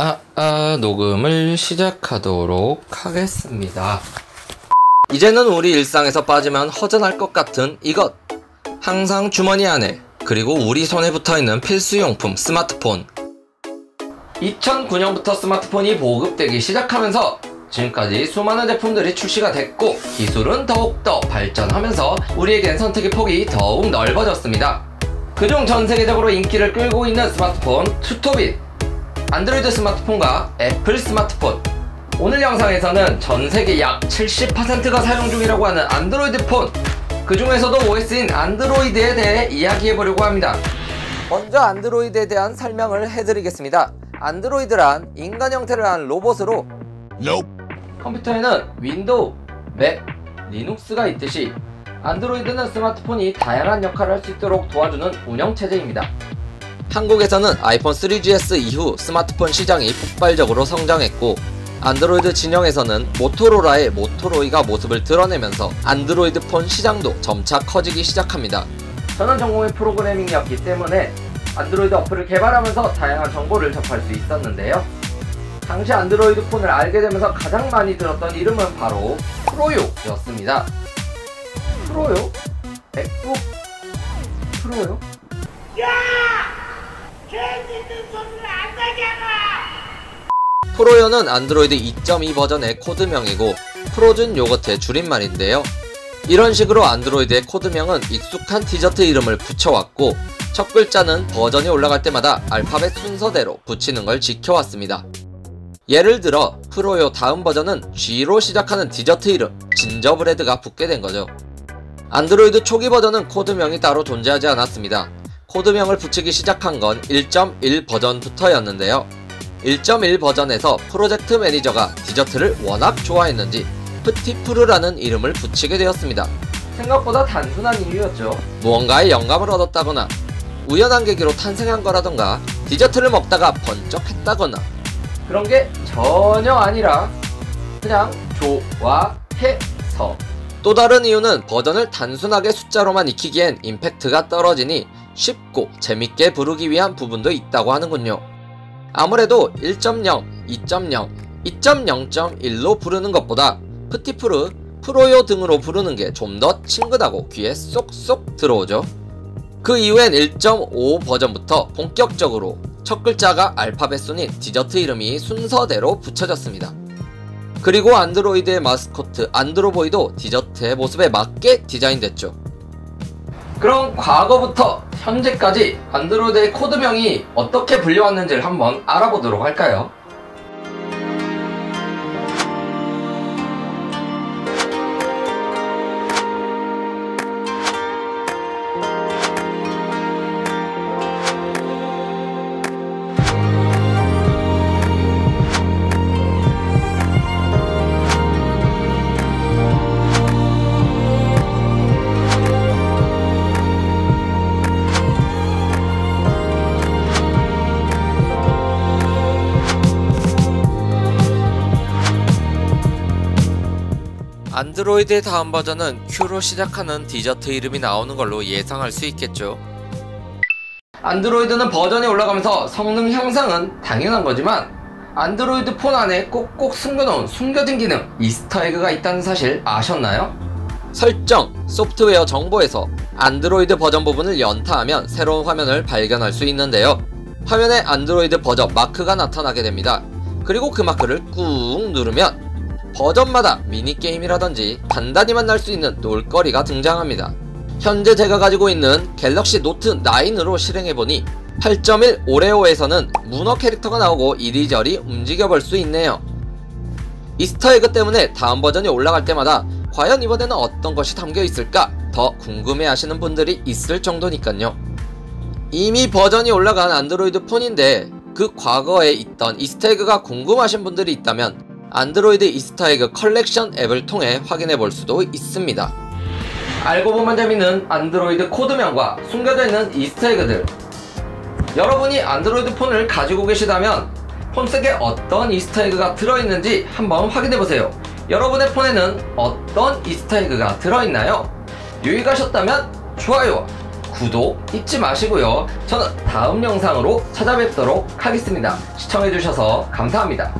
아, 아, 녹음을 시작하도록 하겠습니다. 이제는 우리 일상에서 빠지면 허전할 것 같은 이것. 항상 주머니 안에, 그리고 우리 손에 붙어 있는 필수용품 스마트폰. 2009년부터 스마트폰이 보급되기 시작하면서 지금까지 수많은 제품들이 출시가 됐고 기술은 더욱더 발전하면서 우리에겐 선택의 폭이 더욱 넓어졌습니다. 그중 전 세계적으로 인기를 끌고 있는 스마트폰 투톱인 안드로이드 스마트폰과 애플 스마트폰 오늘 영상에서는 전 세계 약 70%가 사용 중이라고 하는 안드로이드 폰 그 중에서도 OS인 안드로이드에 대해 이야기해보려고 합니다. 먼저 안드로이드에 대한 설명을 해드리겠습니다. 안드로이드란 인간 형태를 한 로봇으로 컴퓨터에는 윈도우, 맥, 리눅스가 있듯이 안드로이드는 스마트폰이 다양한 역할을 할 수 있도록 도와주는 운영체제입니다. 한국에서는 아이폰 3GS 이후 스마트폰 시장이 폭발적으로 성장했고 안드로이드 진영에서는 모토로라의 모토로이가 모습을 드러내면서 안드로이드 폰 시장도 점차 커지기 시작합니다. 저는 전공이 프로그래밍이었기 때문에 안드로이드 어플을 개발하면서 다양한 정보를 접할 수 있었는데요. 당시 안드로이드 폰을 알게 되면서 가장 많이 들었던 이름은 바로 프로요였습니다. 프로요? 맥북 프로요? 프로요는 안드로이드 2.2 버전의 코드명이고 프로즌 요거트의 줄임말인데요. 이런 식으로 안드로이드의 코드명은 익숙한 디저트 이름을 붙여왔고 첫 글자는 버전이 올라갈 때마다 알파벳 순서대로 붙이는 걸 지켜왔습니다. 예를 들어 프로요 다음 버전은 G로 시작하는 디저트 이름 진저브레드가 붙게 된 거죠. 안드로이드 초기 버전은 코드명이 따로 존재하지 않았습니다. 코드명을 붙이기 시작한 건 1.1 버전부터였는데요. 1.1 버전에서 프로젝트 매니저가 디저트를 워낙 좋아했는지 프티프르라는 이름을 붙이게 되었습니다. 생각보다 단순한 이유였죠. 무언가에 영감을 얻었다거나 우연한 계기로 탄생한 거라던가 디저트를 먹다가 번쩍했다거나 그런 게 전혀 아니라 그냥 좋아해서 또 다른 이유는 버전을 단순하게 숫자로만 익히기엔 임팩트가 떨어지니 쉽고 재밌게 부르기 위한 부분도 있다고 하는군요. 아무래도 1.0, 2.0, 2.0.1로 부르는 것보다 프티프르, 프로요 등으로 부르는 게 좀 더 친근하고 귀에 쏙쏙 들어오죠. 그 이후엔 1.5 버전부터 본격적으로 첫 글자가 알파벳 순인 디저트 이름이 순서대로 붙여졌습니다. 그리고 안드로이드의 마스코트 안드로보이도 디저트의 모습에 맞게 디자인됐죠. 그럼 과거부터 현재까지 안드로이드의 코드명이 어떻게 불려왔는지를 한번 알아보도록 할까요? 안드로이드의 다음 버전은 Q로 시작하는 디저트 이름이 나오는 걸로 예상할 수 있겠죠. 안드로이드는 버전이 올라가면서 성능 향상은 당연한 거지만 안드로이드 폰 안에 꼭꼭 숨겨놓은 숨겨진 기능 이스터에그가 있다는 사실 아셨나요? 설정, 소프트웨어 정보에서 안드로이드 버전 부분을 연타하면 새로운 화면을 발견할 수 있는데요. 화면에 안드로이드 버전 마크가 나타나게 됩니다. 그리고 그 마크를 꾹 누르면 버전마다 미니게임이라든지 간단히 만 날 수 있는 놀거리가 등장합니다. 현재 제가 가지고 있는 갤럭시 노트 9으로 실행해보니 8.1 오레오에서는 문어 캐릭터가 나오고 이리저리 움직여볼 수 있네요. 이스터에그 때문에 다음 버전이 올라갈 때마다 과연 이번에는 어떤 것이 담겨 있을까 더 궁금해 하시는 분들이 있을 정도니깐요. 이미 버전이 올라간 안드로이드 폰인데 그 과거에 있던 이스터에그가 궁금하신 분들이 있다면 안드로이드 이스타에그 컬렉션 앱을 통해 확인해 볼 수도 있습니다. 알고 보면 재밌는 안드로이드 코드명과 숨겨져 있는 이스타에그들 여러분이 안드로이드 폰을 가지고 계시다면 폰 속에 어떤 이스타에그가 들어있는지 한번 확인해 보세요. 여러분의 폰에는 어떤 이스타에그가 들어있나요? 유익하셨다면 좋아요와 구독 잊지 마시고요. 저는 다음 영상으로 찾아뵙도록 하겠습니다. 시청해주셔서 감사합니다.